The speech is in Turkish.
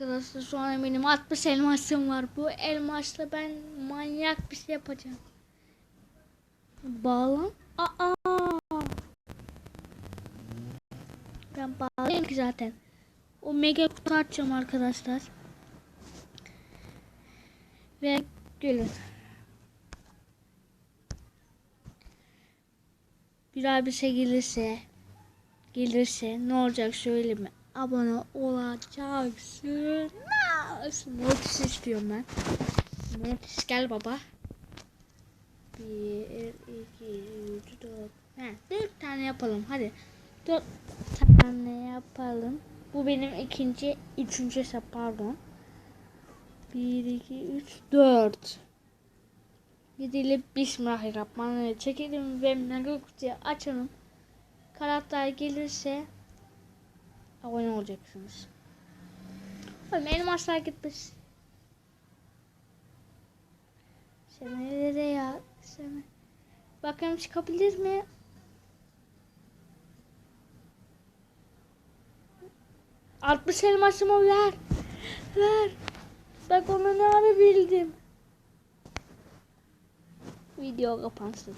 Arkadaşlar sonra benim 60 elmasım var. Bu elmasla ben manyak bir şey yapacağım. Bağlan. Aa. Ben bağlayayım ki zaten. O mega kutu açacağım arkadaşlar. Ve gülün. Güzel bir şey gelirse gelirse ne olacak söyleme. Abone olacaksın. Mortis istiyorum ben. Mortis gel baba. 1, 2, 3, 4. He, 4 tane yapalım hadi. 4 tane yapalım. Bu benim ikinci, üçüncü hesap pardon. 1, 2, 3, 4. Gidelim Bismillahirrahmanirrahim. Çekelim ve mega kutuyu açalım. Karakter gelirse abone olacaksınız. Oğlum elmaslar gitmiş. Sen nerede ya? Sen... Bakalım çıkabilir mi? Altmış elmasımı ver. Ver. Bak onu ne ara bildim. Video kapansın.